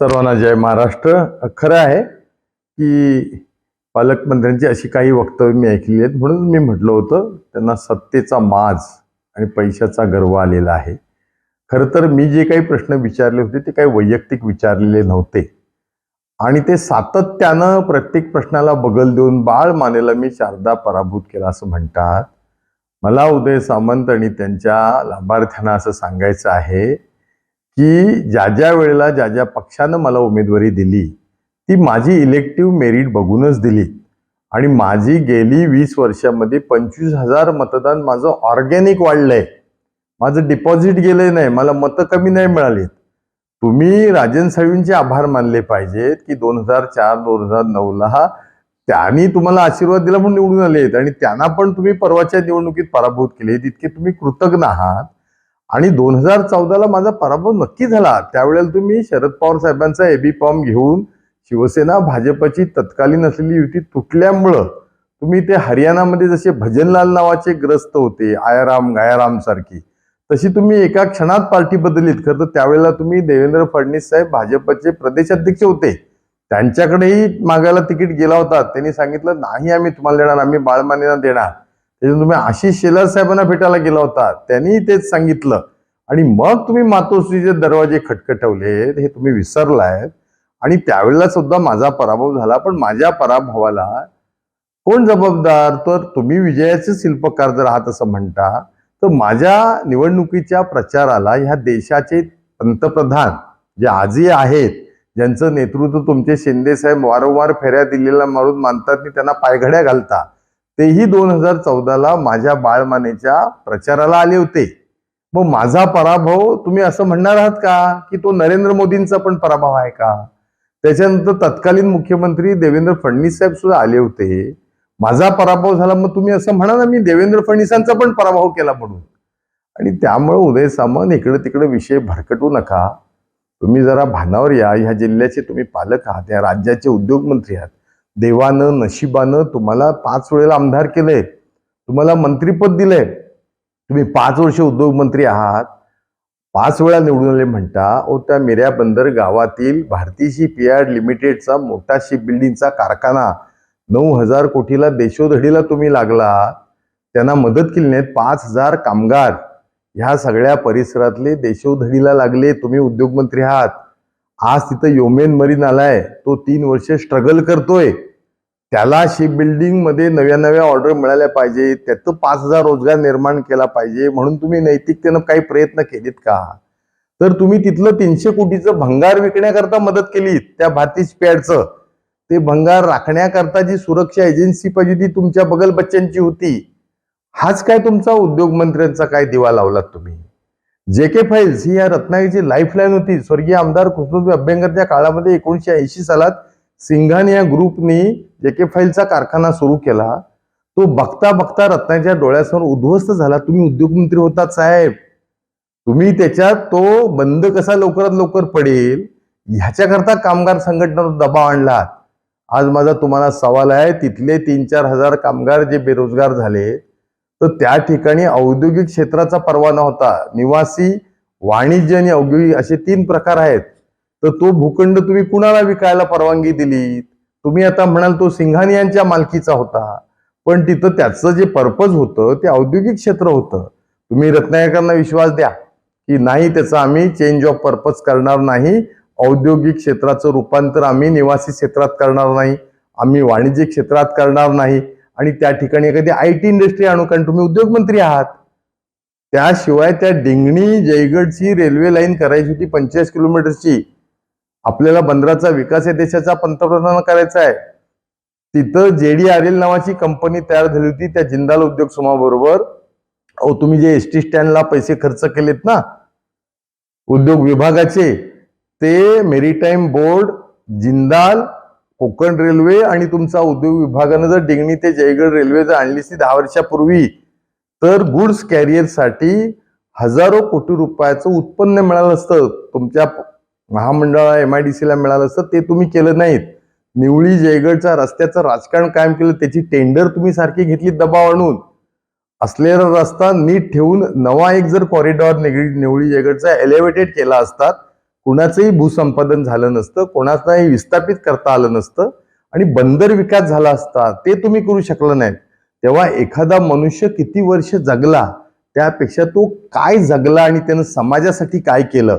सर्वांना जय महाराष्ट्र. खरं आहे की पालकमंत्र्यांची अशी काही वक्तव्य मी ऐकली आहेत. म्हणून मी म्हटलं होतं त्यांना सत्तेचा माज आणि पैशाचा गर्व आलेला आहे. खरं तर मी जे काही प्रश्न विचारले होते ते काही वैयक्तिक विचारलेले नव्हते. आणि ते सातत्यानं प्रत्येक प्रश्नाला बगल देऊन बाळ मानेला मी चारदा पराभूत केला असं म्हणतात. मला उदय सामंत आणि त्यांच्या लाभार्थ्यांना असं सांगायचं आहे की ज्या ज्या वेळेला ज्या ज्या पक्षानं मला उमेदवारी दिली ती माझी इलेक्टिव्ह मेरिट बघूनच दिली. आणि माझी गेली वीस वर्षामध्ये पंचवीस हजार मतदान माझं ऑर्गॅनिक वाढलंय. माझं डिपॉझिट गेलंय नाही मला मतं कमी नाही मिळालीत. तुम्ही राजन साळवींचे आभार मानले पाहिजेत की दोन हजार चार दोन हजार नऊला त्यांनी तुम्हाला आशीर्वाद दिला म्हणून निवडून आले आहेत आणि त्यांना पण तुम्ही परवाच्या निवडणुकीत पराभूत केले इतके तुम्ही कृतज्ञ आहात. आणि दोन हजार चौदाला माझा पराभव नक्की झाला. त्यावेळेला तुम्ही शरद पवार साहेबांचा एबी फॉर्म घेऊन शिवसेना भाजपची तत्कालीन असलेली युती तुटल्यामुळं तुम्ही ते हरियाणामध्ये जसे भजनलाल नावाचे ग्रस्त होते आयाराम गायाराम सारखी तशी तुम्ही एका क्षणात पार्टी बदललीत खरं तर त्यावेळेला तुम्ही देवेंद्र फडणवीस साहेब भाजपचे प्रदेशाध्यक्ष होते. त्यांच्याकडेही मागायला तिकीट गेला होता. त्यांनी सांगितलं नाही आम्ही तुम्हाला देणार आम्ही बाळमानेना देणार. त्याच्यात तुम्ही आशिष शेलार साहेबांना भेटायला गेला होता त्यांनी तेच सांगितलं. आणि मग तुम्ही मातोश्रीचे दरवाजे खटखटवले हे तुम्ही विसरलायत आणि त्यावेळेला सुद्धा माझा पराभव झाला पण माझ्या पराभवाला कोण जबाबदार? तर तुम्ही विजयाचे शिल्पकार जर आहात असं म्हणता तर माझ्या निवडणुकीच्या प्रचाराला ह्या देशाचे पंतप्रधान जे आजही आहेत ज्यांचं नेतृत्व तुमचे शिंदे साहेब वारंवार फेऱ्या दिलेला मारून मानतात आणि त्यांना पायघड्या घालता. तेही दोन हजार चौदाला माझ्या बाळमानेच्या प्रचाराला आले होते. मग माझा पराभव तुम्ही असं म्हणणार आहात का? की तो नरेंद्र मोदींचा पण पराभव आहे का? त्याच्यानंतर तत्कालीन मुख्यमंत्री देवेंद्र फडणवीस साहेब सुद्धा आले होते. माझा पराभव झाला मग तुम्ही असं म्हणा ना मी देवेंद्र फडणवीसांचा पण पराभव केला म्हणून. आणि त्यामुळे उदय सामंत इकडे तिकडे विषय भरकटू नका. तुम्ही जरा भानावर या ह्या जिल्ह्याचे तुम्ही पालक आहात या राज्याचे उद्योगमंत्री आहात. देवानं नशिबानं तुम्हाला पाच वेळेला आमदार केलंय तुम्हाला मंत्रीपद दिलंय. तुम्ही पाच वर्ष उद्योगमंत्री आहात. पाच वेळा निवडून आले म्हणता ओ त्या मिऱ्या बंदर गावातील भारती शिप यार्ड लिमिटेडचा मोठा शिप बिल्डिंगचा कारखाना. नऊ हजार कोटीला देशोधडीला तुम्ही लागला. त्यांना मदत केली नाहीत पाच हजार कामगार. ह्या सगळ्या परिसरातले देशोधडीला लागले. तुम्ही उद्योगमंत्री आहात. आज तिथं योमेन मरीन आलाय तो तीन वर्ष स्ट्रगल करतोय. त्याला शिप बिल्डिंगमध्ये नव्या नव्या ऑर्डर मिळाल्या पाहिजे त्याचं पाच हजार रोजगार निर्माण केला पाहिजे म्हणून तुम्ही नैतिकतेनं काही प्रयत्न केलेत का? तर तुम्ही तिथलं तीनशे कोटीचं भंगार विकण्याकरता मदत केली त्या भारती स्पॅडचं ते भंगार राखण्याकरता जी सुरक्षा एजन्सी पाहिजे ती तुमच्या बगल बच्चनची होती. हाच काय तुमचा उद्योग मंत्र्यांचा काय दिवा लावलात तुम्ही? जे के फाईल्स ही या रत्नागिरीची लाईफलाईन होती. स्वर्गीय आमदार कृष्णजी अभ्यंकरच्या काळामध्ये एकोणीशे ऐंशी सालात सिंघान या ग्रुपनी जे के फाईलचा कारखाना सुरू केला. तो बघता बघता रत्नाच्या डोळ्यासमोर उद्ध्वस्त झाला. तुम्ही उद्योगमंत्री होतात साहेब. तुम्ही त्याच्यात तो बंद कसा लवकरात लवकर पडेल ह्याच्याकरता कामगार संघटनेवर दबाव आणला. आज माझा तुम्हाला सवाल आहे तिथले तीन चार हजार कामगार जे बेरोजगार झाले तर त्या ठिकाणी औद्योगिक क्षेत्राचा परवाना होता. निवासी वाणिज्य आणि औद्योगिक असे तीन प्रकार आहेत. तर तो भूखंड तुम्ही कुणाला विकायला परवानगी दिली? तुम्ही आता म्हणाल तो सिंघानी यांच्या मालकीचा होता. पण तिथं त्याचं जे पर्पज होतं ते औद्योगिक क्षेत्र होतं. तुम्ही रत्नायकांना विश्वास द्या की नाही त्याचं आम्ही चेंज ऑफ पर्पज करणार नाही. औद्योगिक क्षेत्राचं रूपांतर आम्ही निवासी क्षेत्रात करणार नाही. आम्ही वाणिज्य क्षेत्रात करणार नाही. आणि त्या ठिकाणी एखादी आय टी इंडस्ट्री आणू कारण तुम्ही उद्योगमंत्री आहात. त्याशिवाय त्या डिंगणी जयगडची रेल्वे लाईन करायची होती पंचेचाळीस किलोमीटरची. आपल्याला बंदराचा विकास या देशाचा पंतप्रधान करायचा आहे. तिथं जेडी आर एल नावाची कंपनी तयार झाली होती त्या जिंदाल उद्योग समूहाबरोबर. अहो तुम्ही जे एस टी स्टँडला पैसे खर्च केलेत ना उद्योग विभागाचे ते maritime board Jindal Konkan railway आणि तुमचा उद्योग विभागानं जर डिंगणी ते जयगड रेल्वे जर आणली असती दहा वर्षापूर्वी तर गुड्स कॅरियरसाठी हजारो कोटी रुपयाचं उत्पन्न मिळालं असतं. तुमच्या महामंडळाला एम आय डी सीला मिळालं असतं. ते तुम्ही केलं नाहीत. निवळी जयगडच्या रस्त्याचं राजकारण कायम केलं. त्याची टेंडर तुम्ही सारखी घेतली दबाव आणून. असलेला रस्ता नीट ठेवून नवा एक जर कॉरिडॉर निवळी जयगडचा एलिव्हेटेड केला असतात कुणाचंही भूसंपादन झालं नसतं कोणाचाही विस्थापित करता आलं नसतं आणि बंदर विकास झाला असता ते तुम्ही करू शकलं नाही तेव्हा एखादा मनुष्य किती वर्ष जगला त्यापेक्षा तो काय जगला आणि त्यानं समाजासाठी काय केलं?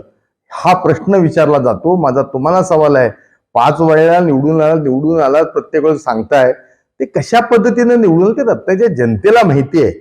हा प्रश्न विचारला जातो. माझा तुम्हाला सवाल आहे. पाच वेळेला निवडून आला निवडून आला प्रत्येक वेळेस सांगताय. ते कशा पद्धतीने निवडून ते आत्ताच्या जनतेला माहिती आहे.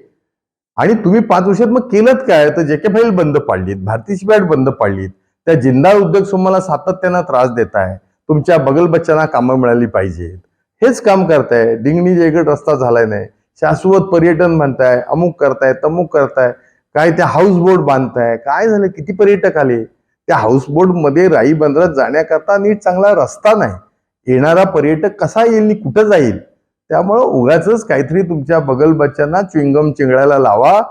आणि तुम्ही पाच वर्षात मग केलं काय? तर जे के फाईल बंद पाडलीत भारतीय शिपॅट बंद पाडलीत त्या जिंदा उद्योग समूहाला सातत्यानं त्रास देत आहे. तुमच्या बगल बच्चांना कामं मिळाली पाहिजेत. हेच काम करताय. डिंगणी जयगड रस्ता झालाय नाही. शाश्वत पर्यटन म्हणताय अमुक करताय तमुक करताय. काय त्या हाऊस बोट बांधताय. काय झालं? किती पर्यटक आले? त्या हाऊस बोटमध्ये राई बंदरात जाण्याकरता नीट चांगला रस्ता नाही. येणारा पर्यटक कसा येईल आणि कुठं जाईल? त्यामुळं उगाच काहीतरी तुमच्या बगल बच्चांना च्विंगम चिंगळायला लावा.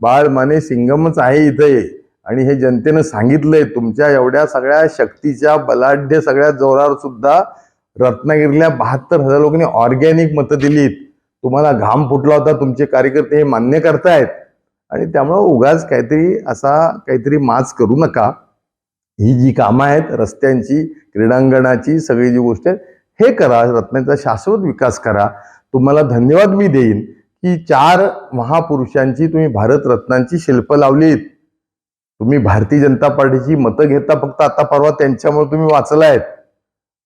बाळ माने सिंगमच आहे इथे. आणि हे जनतेनं सांगितलंय तुमच्या एवढ्या सगळ्या शक्तीच्या बलाढ्य सगळ्या जोरावर सुद्धा रत्नागिरीला बहात्तर हजार लोकांनी ऑर्गॅनिक मतं दिलीत. तुम्हाला घाम फुटला होता तुमचे कार्यकर्ते हे मान्य करतायत. आणि त्यामुळं उगाच काहीतरी असा काहीतरी माच करू नका. ही जी कामं आहेत रस्त्यांची क्रीडांगणाची सगळी जी गोष्ट आहे हे करा रत्नाचा शाश्वत विकास करा. तुम्हाला धन्यवाद मी देईन की चार महापुरुषांची तुम्ही भारतरत्नांची शिल्प लावलीत. तुम्ही भारतीय जनता पार्टीची मतं घेता फक्त आता परवा त्यांच्यामुळे तुम्ही वाचला आहेत.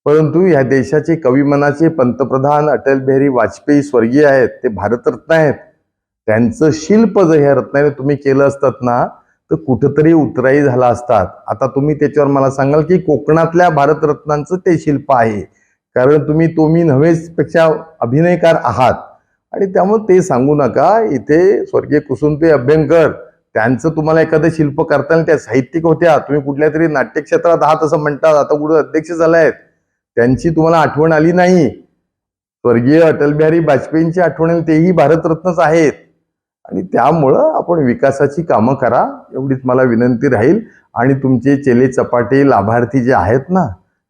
परंतु ह्या देशाचे कविमनाचे पंतप्रधान अटल बिहारी वाजपेयी स्वर्गीय आहेत ते भारतरत्न आहेत. त्यांचं शिल्प जर ह्या रत्नाने तुम्ही केलं असतात ना तर कुठंतरी उतराई झाला असतात. आता तुम्ही त्याच्यावर मला सांगाल की कोकणातल्या भारतरत्नांचं ते शिल्प आहे. कारण तुम्ही तुम्ही नव्हेच पेक्षा अभिनयकार आहात. आणि त्यामुळे ते सांगू नका इथे स्वर्गीय कुसुमते अभ्यंकर त्यांचं तुम्हाला एखादं शिल्प करताना त्या साहित्यिक होत्या तुम्ही कुठल्या तरी नाट्यक्षेत्रात आहात असं म्हणतात आता कुठं अध्यक्ष झालायत त्यांची तुम्हाला आठवण आली नाही. स्वर्गीय अटल बिहारी वाजपेयींची आठवण तेही भारतरत्नच आहेत. आणि त्यामुळं आपण विकासाची कामं करा एवढीच मला विनंती राहील. आणि तुमचे चेले चपाटे लाभार्थी जे आहेत ना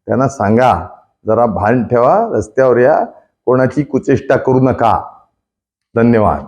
त्यांना सांगा जरा भान ठेवा रस्त्यावर या कोणाची कुचेष्टा करू नका. धन्यवाद.